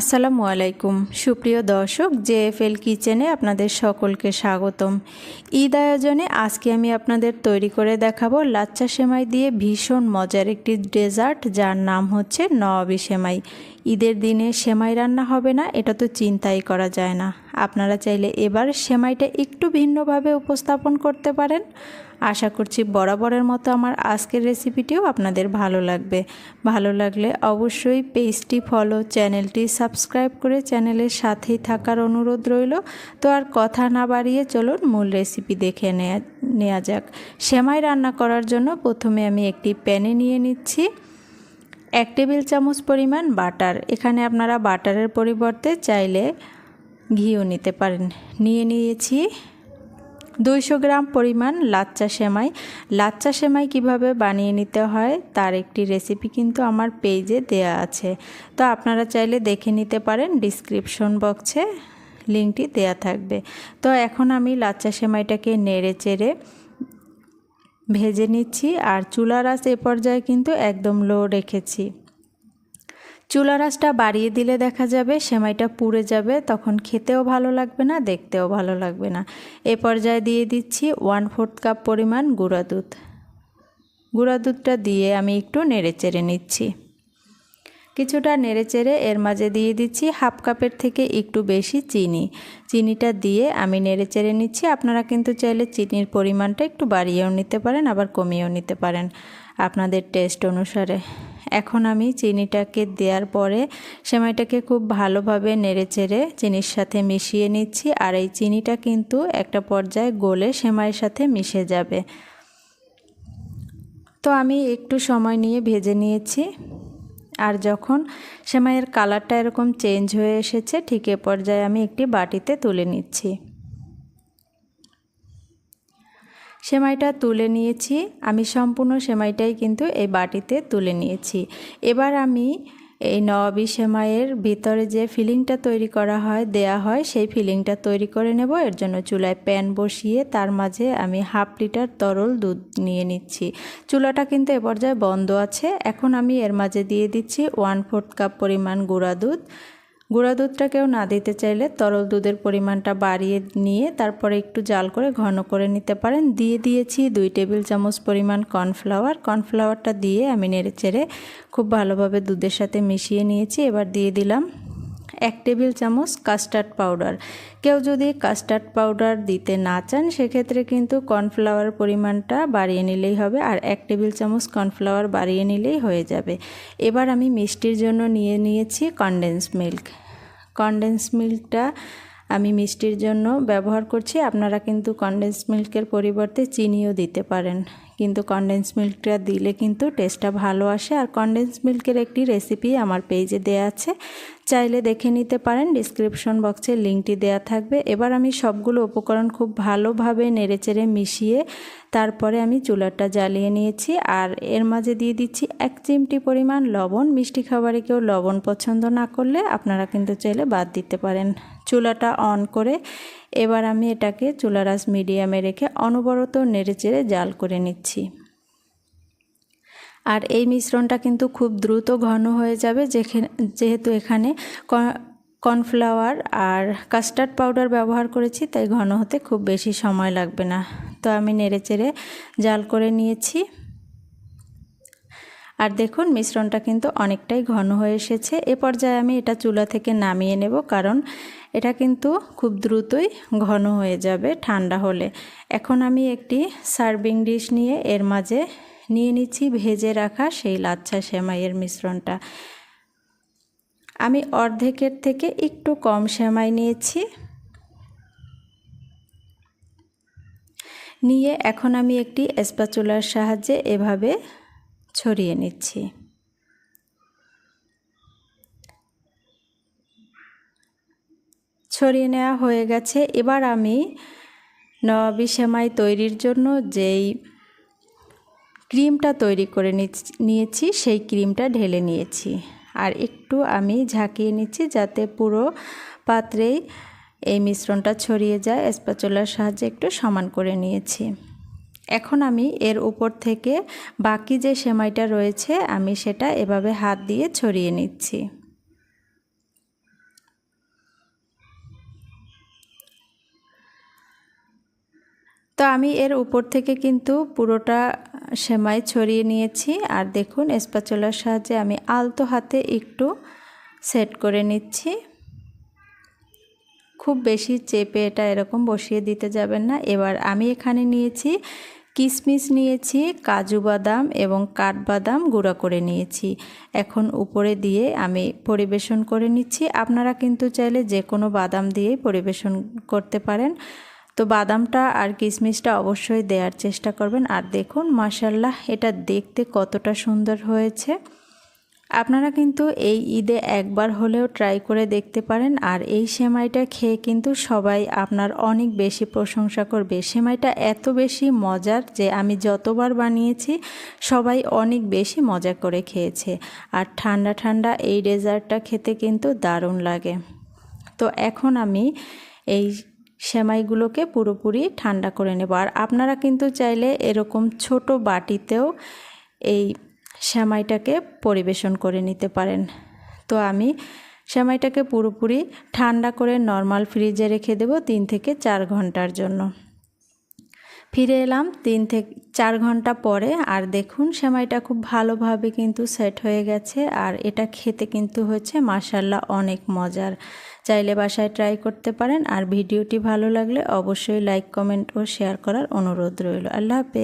আসসালামু আলাইকুম। সুপ্রিয় দর্শক, জেএফএল কিচেনে আপনাদের সকলকে স্বাগতম। ঈদ আয়োজনে আজকে আমি আপনাদের তৈরি করে দেখাবো লাচ্চা সেমাই দিয়ে ভীষণ মজার একটি ডেজার্ট, যার নাম হচ্ছে নওয়াবি সেমাই। ঈদের দিনে সেমাই রান্না হবে না, এটা তো চিন্তাই করা যায় না। আপনারা চাইলে এবার সেমাইটা একটু ভিন্নভাবে উপস্থাপন করতে পারেন। আশা করছি বরাবরের মতো আমার আজকের রেসিপিটিও আপনাদের ভালো লাগবে। ভালো লাগলে অবশ্যই পেজটি ফলো চ্যানেলটি সাবস্ক্রাইব করে চ্যানেলের সাথেই থাকার অনুরোধ রইল। তো আর কথা না বাড়িয়ে চলুন মূল রেসিপি দেখে নেয়া নেওয়া যাক। সেমাই রান্না করার জন্য প্রথমে আমি একটি প্যানে নিয়ে নিচ্ছি। এক টেবিল চামচ পরিমাণ বাটার। এখানে আপনারা বাটারের পরিবর্তে চাইলে ঘিও নিতে পারেন। নিয়ে নিয়েছি দুইশো গ্রাম পরিমাণ লাচ্চা সেমাই। লাচ্চা সেমাই কীভাবে বানিয়ে নিতে হয় তার একটি রেসিপি কিন্তু আমার পেজে দেয়া আছে। তো আপনারা চাইলে দেখে নিতে পারেন ডিসক্রিপশন বক্সে লিঙ্কটি দেয়া থাকবে। তো এখন আমি লাচ্চা সেমাইটাকে নেড়ে চেড়ে ভেজে নিচ্ছি আর চুলার আঁচ এ পর্যায়ে কিন্তু একদম লো রেখেছি। চুলা রাসটা বাড়িয়ে দিলে দেখা যাবে সেমাইটা পুড়ে যাবে, তখন খেতেও ভালো লাগবে না, দেখতেও ভালো লাগবে না। এ পর্যায়ে দিয়ে দিচ্ছি ওয়ান ফোর্থ কাপ পরিমাণ গুঁড়া দুধ। গুঁড়া দুধটা দিয়ে আমি একটু নেড়ে চেড়ে নিচ্ছি। কিছুটা নেড়ে চেড়ে এর মাঝে দিয়ে দিচ্ছি হাফ কাপের থেকে একটু বেশি চিনি। চিনিটা দিয়ে আমি নেড়ে চেড়ে নিচ্ছি, আপনারা কিন্তু চাইলে চিনির পরিমাণটা একটু বাড়িয়েও নিতে পারেন, আবার কমিয়েও নিতে পারেন। আপনাদের টেস্ট অনুসারে। এখন আমি চিনিটাকে দেওয়ার পরে সেমাইটাকে খুব ভালোভাবে নেড়ে চেড়ে চিনির সাথে মিশিয়ে নিচ্ছি আর এই চিনিটা কিন্তু একটা পর্যায়ে গলে সেমাইয়ের সাথে মিশে যাবে। তো আমি একটু সময় নিয়ে ভেজে নিয়েছি আর যখন সেমাইয়ের কালারটা এরকম চেঞ্জ হয়ে এসেছে, ঠিক এ পর্যায়ে আমি একটি বাটিতে তুলে নিচ্ছি। সেমাইটা তুলে নিয়েছি। আমি সম্পূর্ণ সেমাইটাই কিন্তু এই বাটিতে তুলে নিয়েছি। এবার আমি এই নবাবি সেমাইয়ের ভিতরে যে ফিলিংটা তৈরি করা হয়, দেয়া হয়, সেই ফিলিংটা তৈরি করে নেব। এর জন্য চুলায় প্যান বসিয়ে তার মাঝে আমি হাফ লিটার তরল দুধ নিয়ে নিচ্ছি। চুলাটা কিন্তু এ পর্যায়ে বন্ধ আছে। এখন আমি এর মাঝে দিয়ে দিচ্ছি ওয়ান ফোর্থ কাপ পরিমাণ গুঁড়া দুধ। গুঁড়া দুধটা কেউ না দিতে চাইলে তরল দুধের পরিমাণটা বাড়িয়ে নিয়ে তারপরে একটু জাল করে ঘন করে নিতে পারেন। দিয়ে দিয়েছি দুই টেবিল চামচ পরিমাণ কর্নফ্লাওয়ার। কর্নফ্লাওয়ারটা দিয়ে আমি নেড়ে চেড়ে খুব ভালোভাবে দুধের সাথে মিশিয়ে নিয়েছি। এবার দিয়ে দিলাম এক টেবিল চামচ কাস্টার্ড পাউডার। কেউ যদি কাস্টার্ড পাউডার দিতে না চান, সেক্ষেত্রে কিন্তু কর্নফ্লাওয়ার পরিমাণটা বাড়িয়ে নিলেই হবে আর এক টেবিল চামচ কর্নফ্লাওয়ার বাড়িয়ে নিলেই হয়ে যাবে। এবার আমি মিষ্টির জন্য নিয়ে নিয়েছি কনডেন্স মিল্ক কনডেন্স মিল্কটা আমি মিষ্টির জন্য ব্যবহার করছি। আপনারা কিন্তু কনডেন্স মিল্কের পরিবর্তে চিনিও দিতে পারেন। কিন্তু কনডেন্স মিল্কটা দিলে কিন্তু টেস্টটা ভালো আসে। আর কনডেন্স মিল্কের একটি রেসিপি আমার পেজে দেওয়া আছে। চাইলে দেখে নিতে পারেন ডিসক্রিপশন বক্সে লিঙ্কটি দেওয়া থাকবে। এবার আমি সবগুলো উপকরণ খুব ভালোভাবে নেড়েচেড়ে মিশিয়ে তারপরে আমি চুলাটা জ্বালিয়ে নিয়েছি। আর এর মাঝে দিয়ে দিচ্ছি এক চিমটি পরিমাণ লবণ। মিষ্টি খাবারে কেউ লবণ পছন্দ না করলে আপনারা কিন্তু চাইলে বাদ দিতে পারেন। চুলাটা অন করে এবার আমি এটাকে চুলার আস মিডিয়ামে রেখে অনবরত নেড়েচেড়ে জাল করে নিচ্ছি। আর এই মিশ্রণটা কিন্তু খুব দ্রুত ঘন হয়ে যাবে যেহেতু এখানে কর্নফ্লাওয়ার আর কাস্টার্ড পাউডার ব্যবহার করেছি, তাই ঘন হতে খুব বেশি সময় লাগবে না। তো আমি নেড়েচেড়ে জাল করে নিয়েছি। আর দেখুন, মিশ্রণটা কিন্তু অনেকটাই ঘন হয়ে এসেছে। এ পর্যায়ে আমি এটা চুলা থেকে নামিয়ে নেব, কারণ এটা কিন্তু খুব দ্রুতই ঘন হয়ে যাবে ঠান্ডা হলে। এখন আমি একটি সার্ভিং ডিশ নিয়ে এর মাঝে নিয়ে নিচ্ছি ভেজে রাখা সেই লাচ্ছা সেমাইয়ের মিশ্রণটা। আমি অর্ধেকের থেকে একটু কম সেমাই নিয়েছি। নিয়ে এখন আমি একটি স্প্যাচুলার সাহায্যে এভাবে ছড়িয়ে নিচ্ছি। ছড়িয়ে নেওয়া হয়ে গেছে। এবার আমি নবাবি সেমাই তৈরির জন্য যেই ক্রিমটা তৈরি করে নিয়েছি, সেই ক্রিমটা ঢেলে নিয়েছি। আর একটু আমি ঝাঁকিয়ে নিচ্ছি যাতে পুরো পাত্রেই এই মিশ্রণটা ছড়িয়ে যায়। স্প্যাচুলার সাহায্যে একটু সমান করে নিয়েছি। এখন আমি এর উপর থেকে বাকি যে সেমাইটা রয়েছে, আমি সেটা এভাবে হাত দিয়ে ছড়িয়ে নিচ্ছি। তো আমি এর উপর থেকে কিন্তু পুরোটা সেমাই ছড়িয়ে নিয়েছি। আর দেখুন স্পাচলার সাহায্যে আমি আলতো হাতে একটু সেট করে নিচ্ছি। খুব বেশি চেপে এটা এরকম বসিয়ে দিতে যাবেন না। এবার আমি এখানে নিয়েছি কিশমিশ নিয়েছি, কাজু বাদাম এবং কাঠবাদাম গুঁড়া করে নিয়েছি। এখন উপরে দিয়ে আমি পরিবেশন করে নিচ্ছি। আপনারা কিন্তু চাইলে যে কোনো বাদাম দিয়েই পরিবেশন করতে পারেন। তো বাদামটা আর কিশমিশটা অবশ্যই দেওয়ার চেষ্টা করবেন। আর দেখুন মাসাল্লাহ এটা দেখতে কতটা সুন্দর হয়েছে। আপনারা কিন্তু এই ঈদে একবার হলেও ট্রাই করে দেখতে পারেন। আর এই সেমাইটা খেয়ে কিন্তু সবাই আপনার অনেক বেশি প্রশংসা করবে। সেমাইটা এত বেশি মজার যে আমি যতবার বানিয়েছি, সবাই অনেক বেশি মজা করে খেয়েছে। আর ঠান্ডা ঠান্ডা এই ডেজার্টটা খেতে কিন্তু দারুণ লাগে। তো এখন আমি এই সেমাইগুলোকে পুরোপুরি ঠান্ডা করে নেব। আর আপনারা কিন্তু চাইলে এরকম ছোট বাটিতেও এই সেমাইটাকে পরিবেশন করে নিতে পারেন। তো আমি সেমাইটাকে পুরোপুরি ঠান্ডা করে নর্মাল ফ্রিজে রেখে দেব তিন থেকে চার ঘণ্টার জন্য। ফিরে এলাম তিন থেকে চার ঘণ্টা পরে আর দেখুন সেমাইটা খুব ভালোভাবে কিন্তু সেট হয়ে গেছে আর এটা খেতে কিন্তু হয়েছে মাসাল্লাহ অনেক মজার। চাইলে বাসায় ট্রাই করতে পারেন আর ভিডিওটি ভালো লাগলে অবশ্যই লাইক, কমেন্ট ও শেয়ার করার অনুরোধ রইল। আল্লাহ হাফেজ।